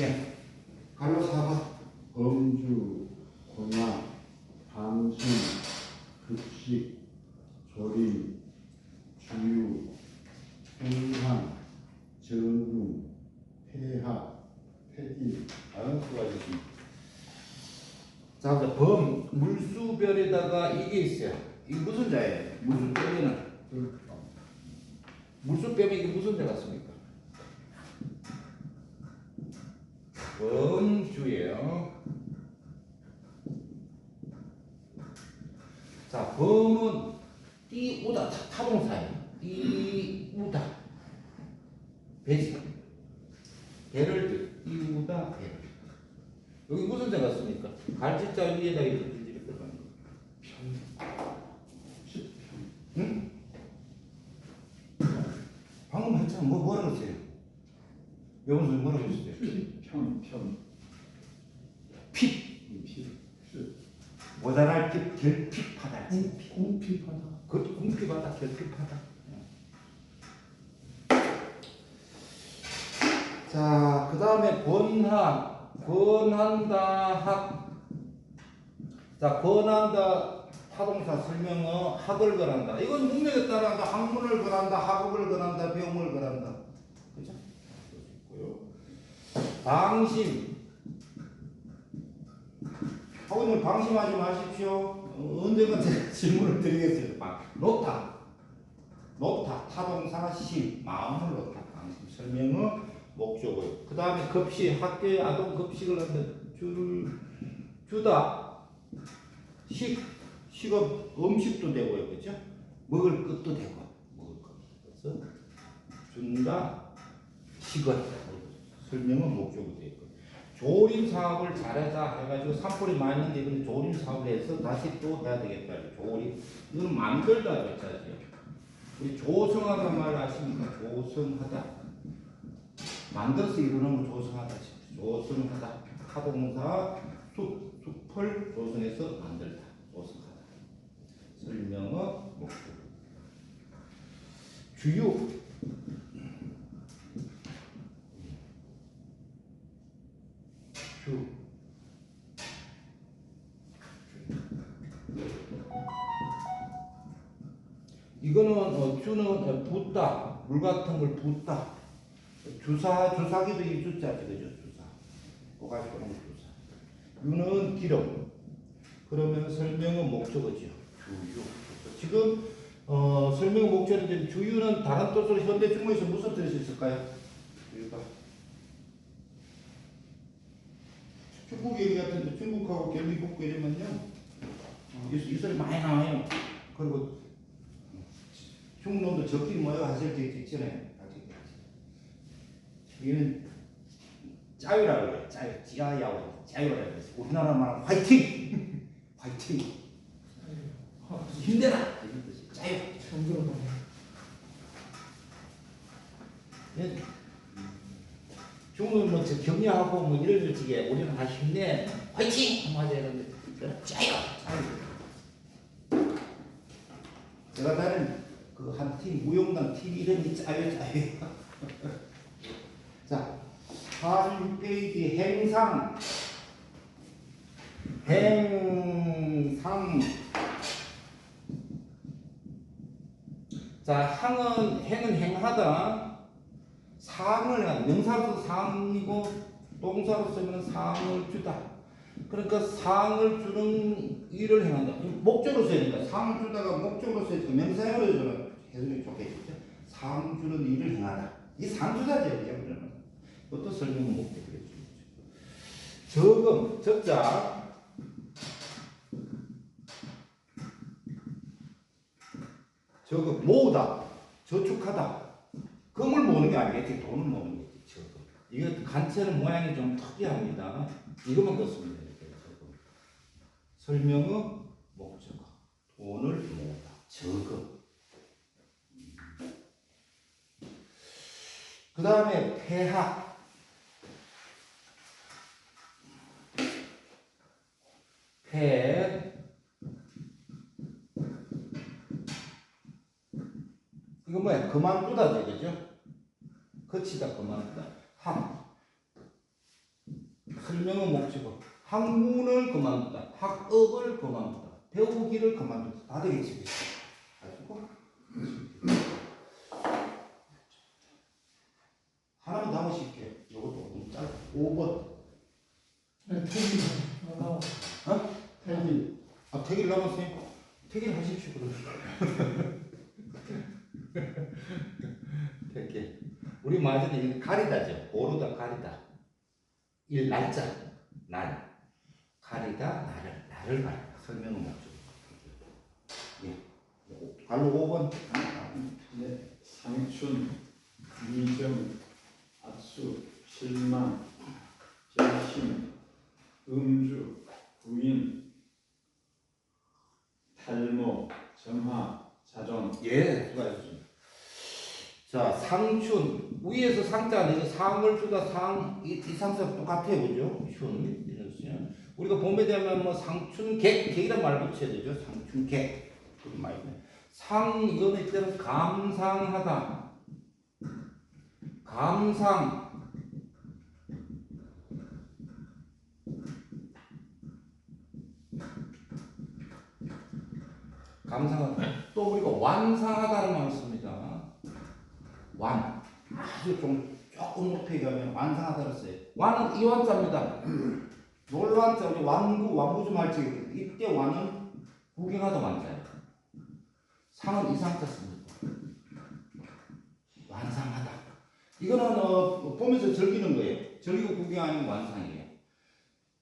예. 사봐. 범주, 혼합, 방심, 급식, 조림, 주유, 행상, 전궁, 폐하, 폐기. 다음 수고하셨습니다. 자, 이제 범 물수별에다가 이게 있어요. 이게 무슨 자예요? 물수별에는 물수뼈면 이게 무슨 자 같습니까? 범주예요. 자, 범은 띠우다 타- 타동사예요. 띠우다 배지. 배를 띄우다 배를. 여기 무슨 자 같습니까? 갈치자 위에다 이렇게 이렇게 들어가는 거. 응? 방금 했잖아. 뭐 뭐라 그랬어요? 여기서 뭐라 그랬어요? 평, 평. 핍. 피, 모자랄 핍, 결핍하다. 공핍하다. 그 궁핍하다, 결핍하다. 자, 그 다음에 권하, 권한다, 학. 자, 권한다, 타동사 설명어, 학을 권한다. 이건 문맥에 따라서 학문을 권한다, 학업을 권한다, 배움을 권한다. 그죠? 방심. 하고님 방심하지 마십시오. 어, 언젠가 제가 질문을 드리겠어요. 막 놓다, 놓다, 타동사 심, 마음을 놓다. 방심 설명어 목적어요. 그 다음에 급식, 학교에 아동 급식을 줄 주다, 식, 식업 음식도 되고요, 그렇죠? 먹을 것도 되고 먹을 것. 그래서 준다, 식을 설명은 목적이 되고. 조림 사업을 잘하자 해가지고 산불이 있는데 이번에 조림 사업을 해서 다시 또 해야 되겠다. 조림 이거는 만들다 그랬잖아요. 우리 조성하다는 말 아십니까? 조성하다. 만들어서 이루는 거 조성하다. 조성하다. 타동사 숲 숲을 조성해서 만들다. 조성하다. 설명어 목적. 주요 물 같은 걸 붓다. 주사 주사기도 이 주자지 그죠 주사. 보는 주사. 유는 기름. 그러면 설명은 목적어죠 주유. 지금 어, 설명 목적인데 주유는 다른 뜻으로 현대 중국에서 무슨 뜻이 있을까요? 주유가 중국 얘기 같은데 중국하고 결미국고 이러면요. 어, 이, 이 많이 나와요. 그리고 중국 놈도 적긴 뭐요 하실 때 있잖아요 얘는 짜유라고 그래요. 짜유. 찌아야오. 짜유라고 그래요. 우리나라 말하면 화이팅! 화이팅! 어, 힘내라! 이런 뜻이 짜유. 예. 중국은 뭐저 격려하고 뭐 이런 일찍에 우리는 다 힘내. 화이팅! 한마디 하는데. 짜요 짜요 제가 다른 그 한 팀 무용단 팀 이름이 짜요 짜요 자 46페이지 행상. 행상. 자 항은 행은 행하다. 상을 한 명사로서 상이고 동사로 쓰면 상을 주다. 그러니까 상을 주는 일을 행한다. 목적으로 써야 되니까 상을 주다가 목적으로 써야니까 명사형으로 해서는 해석이 좋겠죠. 상 주는 일을 행하다. 이 상주자죠, 그러면. 그것도 설명 목적이겠죠. 적음, 적자. 적음, 모으다, 저축하다. 금을 모으는 게 아니겠지 돈을 모으는 거지 저금. 이거 간체는 모양이 좀 특이합니다. 이것만 저금. 설명은 목적어. 돈을 모으다. 저금. 그 다음에 폐학. 폐. 이거 뭐야? 그만두다 되겠죠? 거치다 그만두다. 학. 설명은 목적어. 학문을 그만두다. 학업을 그만두다. 배우기를 그만두다. 다 되겠지. 가지고 하나만 더 한번 씩게요 이것도 너무 짧아. 5번. 태기 나와. 어? 태기. 아, 택일 남았어요? 택일 하십시오, 그럼. 택일. 우리 이거 가리다죠. 고르다, 가리다. 일, 날짜, 날. 가리다, 나를, 나를 가리다. 설명은 맞죠. 예. 발로 5번. 네. 상춘, 미정, 악수, 실망, 결심, 음주, 부인, 탈모, 정화, 자정. 예, 수고하셨습니다. 자, 상춘. 위에서 상자 안에서 상을 주다 상, 이, 이 상자 똑같아요, 그죠? 춘. 이런 수요. 우리가 봄에 되면 뭐 상춘객, 객이란 말 붙여야 되죠. 상춘객. 상, 이거는 이때는 감상하다. 감상. 감상하다. 또 우리가 완상하다는 말을 씁니다. 완. 아주 좀 조금 높이 가면 완상하다를 써요. 완은 이완자입니다. 놀란자 우리 완구 완구 좀 할지 이때 완은 구경하다 완자예요. 상은 이상자 씁니다. 완상하다. 이거는 어, 보면서 즐기는 거예요. 즐기고 구경하는 완상이에요.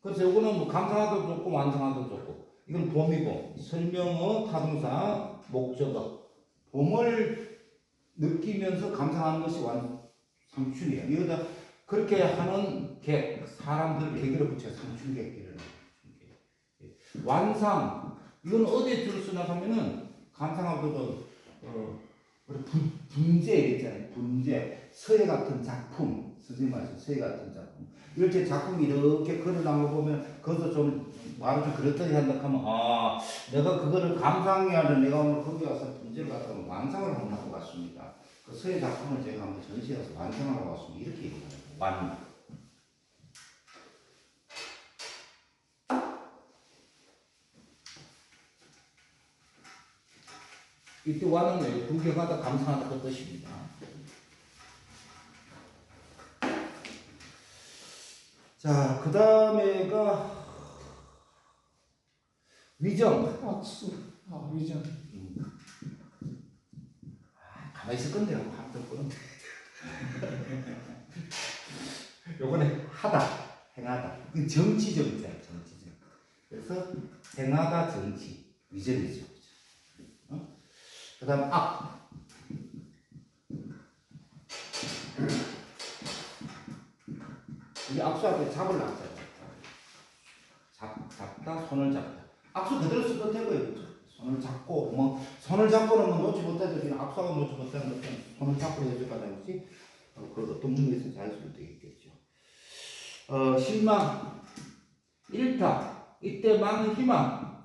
그래서 이거는 뭐 감상하도 좋고 완상하도 좋고 이건 봄이고 설명어 타동사 목적어 봄을 느끼면서 감상하는 것이 완 상춘이에요. 이거다 그렇게 하는 객 사람들 객으로 붙여 상춘객이라는 거예요. 완상 이건 어디에 줄을 쓰나 하면은 감상하고도 어 우리 분, 분재 있잖아요. 분재 서예 같은 작품 선생님 말씀 서예 같은 작품 이렇게 작품이 이렇게 걸어나온 거 보면 그것도 좀 말을 좀 그렇다고 한다 하면 아 내가 그거를 감상해야 하는 내가 오늘 거기 와서 분재를 갖다가 완성을 한번 하고 왔습니다. 그 서예 작품을 제가 한번 전시해서 완성하고 왔습니다. 이렇게 얘기합니다. 완. 이때 완은 왜 구경하다 감상하다 그 뜻입니다. 자, 그 다음에가 위정. 악수, 아 위장, 아, 가만히 있을 건데요. 한번 보는데. 요거는 하다, 행하다. 그 정치적 이잖아요. 정치적. 그래서 행하다 정치 위정이죠. 어? 그 다음 악. 이 악수 앞에 잡을 악자죠. 잡 잡다 손을 잡다. 악수 그대로 써도 되고요. 손을 잡고 뭐 손을 잡고는 뭐 놓지 못해도 악수하고 놓지 못하는 손을 잡고 해줄 거다든지. 어, 그 어떤 분에서 잘 수도 있겠죠. 어 실망. 일타. 이때만 희망.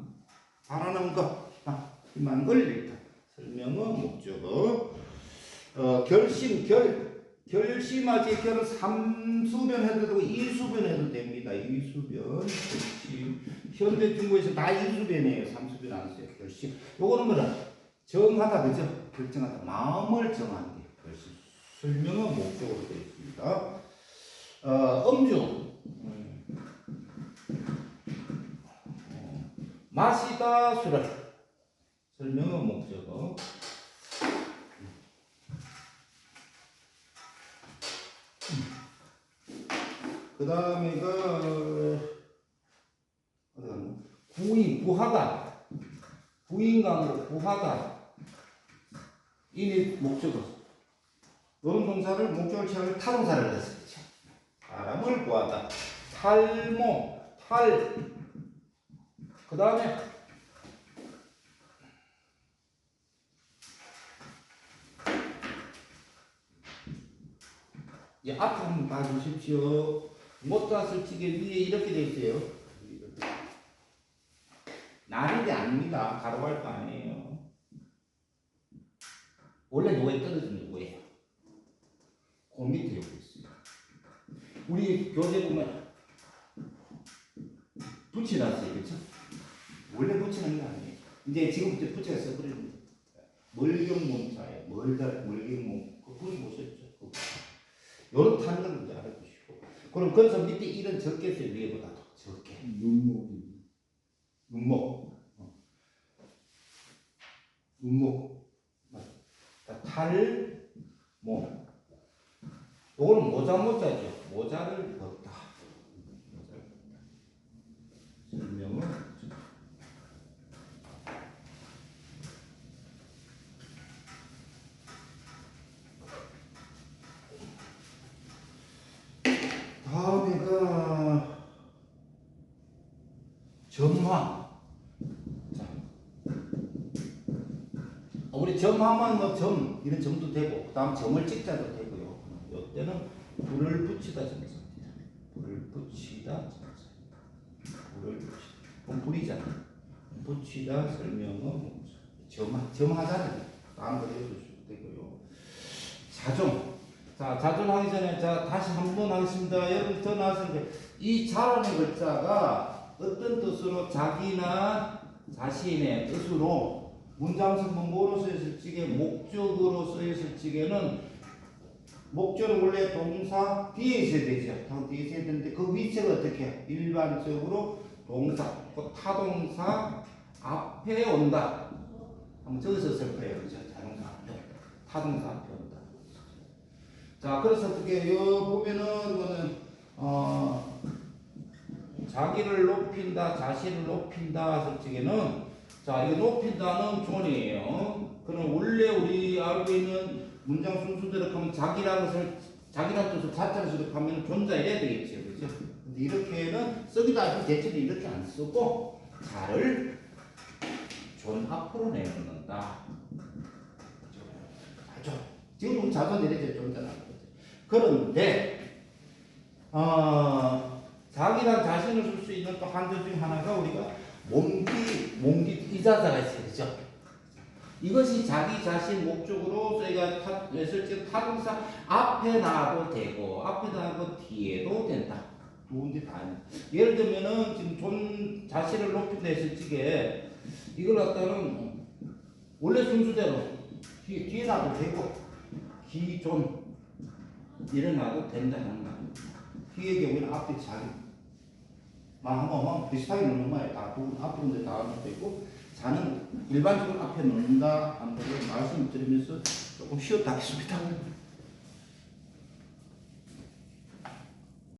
바라는 것. 희망 희망을 일타. 설명은 목적어. 어 결심 결 결심하지 결은 삼수변 해도 되고 이수변 해도 됩니다. 이수변 결심 현대 중국에서 다 이수변이에요. 삼수변 안 써요. 결심 요거는 뭐라 정하다 그죠? 결정하다 마음을 정하는 게 결심 설명은 목적으로 되어 있습니다. 어, 음주 마시다 술을 설명은 목적어 그 다음에가? 구인 구하다 구인강으로 구하다 이니 목적어 노는 동사를 목적을 취하고 타동사를 했었죠. 바람을 구하다 탈모 탈그 다음에 이 앞에 한번 봐주십시오. 못 땄을 찌개 위에 이렇게 돼 있어요. 날이 아닙니다. 가로갈 거 아니에요. 원래 노에 떨어지는 거예요. 그 밑에 여기 있어요. 우리 교재 보면 붙여놨어요. 그렇죠? 원래 붙이는 게 아니에요. 이제 지금부터 붙여서 써버리는 거예요. 멀경몸자에 멀다 멀경몸 그 그림 보셨죠? 그 이제 알아보시고 그럼 그래서 밑에 이런 적게 써요. 위에보다 더 적게 눈목이 눈목 어. 눈목 그러니까 탈, 몸 요거는 모자 모자죠. 모자를 벗다. 설명은 다음에가 점화. 자, 어, 우리 점화만 뭐 점 이런 점도 되고 그 다음 점을 찍자도 되고요. 이때는 불을 붙이다 점사입니다. 불을 붙이다. 불을 붙이다. 그럼 불이잖아. 붙이다 설명은 뭐 점화 점하자는 다음 거 해주셔도 되고요. 자종. 자, 자존하기 전에 자 다시 한 번 하겠습니다. 여러분 더 나왔는데 이 자라는 글자가 어떤 뜻으로 자기나 자신의 뜻으로 문장성분 뭐로 쓰였을 적에 목적으로 쓰였을 적에는 목적은 원래 동사 뒤에 있어야 되죠. 당 뒤에 있어야 되는데 그 위치가 어떻게 해요? 일반적으로 동사, 그 타동사 앞에 온다. 한번 쓸 거예요. 그죠? 자동사 앞에. 타동사 앞에. 자, 그래서 어떻게 요 보면은 이거는 어 자기를 높인다, 자신을 높인다 적에는 자, 이거 높인다는 존이에요. 그럼 원래 우리 알고 있는 문장 순수대로 하면 자기라는 것을 자기라는 뜻을 자자를 수록하면 이래야 되겠죠. 그죠? 근데 이렇게는 쓰기도 하고 대체로 이렇게 안 쓰고 자를 존 앞으로 내놓는다. 자존. 지금 우리 자존 내려져 거죠. 그런데 어, 자기랑 자신을 쓸 수 있는 또 한조 중에 하나가 우리가 몸기, 몸기 이자자가 있어요. 그죠? 이것이 자기 자신 목적으로 저희가 때 타동사 앞에 나와도 되고 앞에 나와도 뒤에도 된다. 두 군데 다. 예를 들면은 지금 존 자신을 높인다 했을 적에 이걸 갖다는 원래 순수대로 뒤에, 놔도 되고 기존 일어나도 된다는 거. 뒤의 경우에는 앞에 자기 마음만 비슷하게 놓는 거예요. 다 부분 앞 부분들 다 놓고 있고 자는 일반적으로 앞에 놓는다 하는 걸 말씀드리면서 조금 쉬었다 하겠습니다.